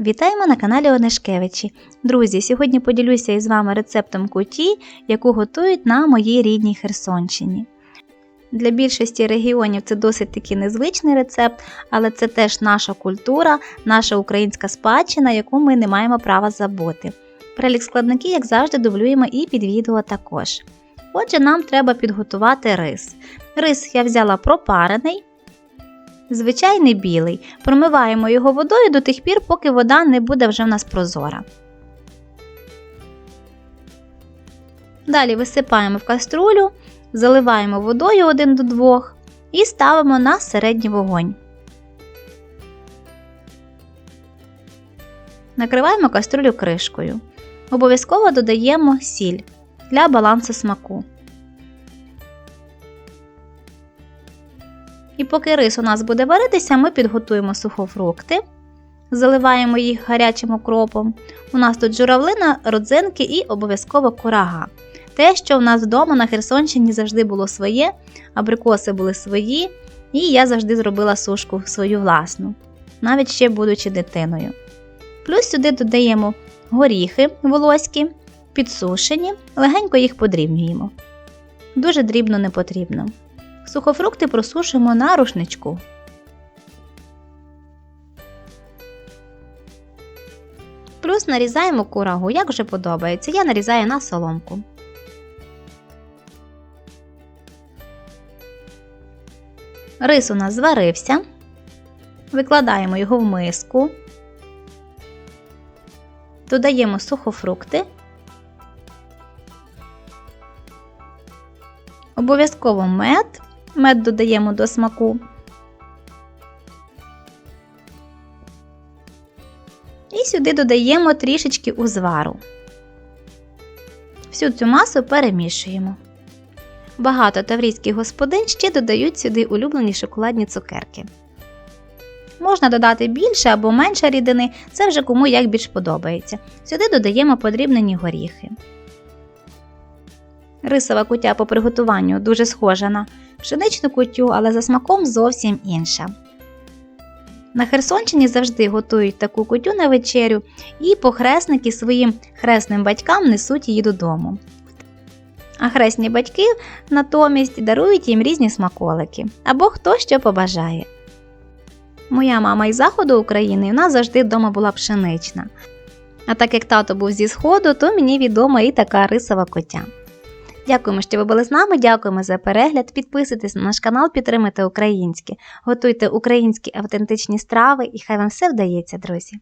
Вітаємо на каналі Онешкевичі. Друзі, сьогодні поділюся із вами рецептом куті, яку готують на моїй рідній Херсонщині. Для більшості регіонів це досить таки незвичний рецепт, але це теж наша культура, наша українська спадщина, яку ми не маємо права забути. Перелік складників, як завжди, дублюємо і під відео також. Отже, нам треба підготувати рис. Рис я взяла пропарений, звичайний білий. Промиваємо його водою до тих пір, поки вода не буде вже в нас прозора. Далі висипаємо в каструлю, заливаємо водою 1 до 2 і ставимо на середній вогонь. Накриваємо каструлю кришкою. Обов'язково додаємо сіль для балансу смаку. І поки рис у нас буде варитися, ми підготуємо сухофрукти, заливаємо їх гарячим окропом. У нас тут журавлина, родзинки і обов'язково курага. Те, що в нас вдома на Херсонщині завжди було своє, абрикоси були свої, і я завжди зробила сушку свою власну, навіть ще будучи дитиною. Плюс сюди додаємо горіхи волоські, підсушені, легенько їх подрібнюємо. Дуже дрібно не потрібно. Сухофрукти просушимо на рушничку. Плюс нарізаємо курагу, як вже подобається. Я нарізаю на соломку. Рис у нас зварився. Викладаємо його в миску. Додаємо сухофрукти. Обов'язково мед. Мед додаємо до смаку. І сюди додаємо трішечки узвару. Всю цю масу перемішуємо. Багато таврійських господин ще додають сюди улюблені шоколадні цукерки. Можна додати більше або менше рідини, це вже кому як більш подобається. Сюди додаємо подрібнені горіхи. Рисова кутя по приготуванню дуже схожа на пшеничну кутю, але за смаком зовсім інша. На Херсонщині завжди готують таку кутю на вечерю, і похресники своїм хресним батькам несуть її додому. А хресні батьки натомість дарують їм різні смаколики або хто що побажає. Моя мама із заходу України і в нас завжди вдома була пшенична. А так як тато був зі сходу, то мені відома і така рисова котя. Дякуємо, що ви були з нами. Дякуємо за перегляд. Підписуйтесь на наш канал, підтримайте українське, готуйте українські автентичні страви, і хай вам все вдається, друзі!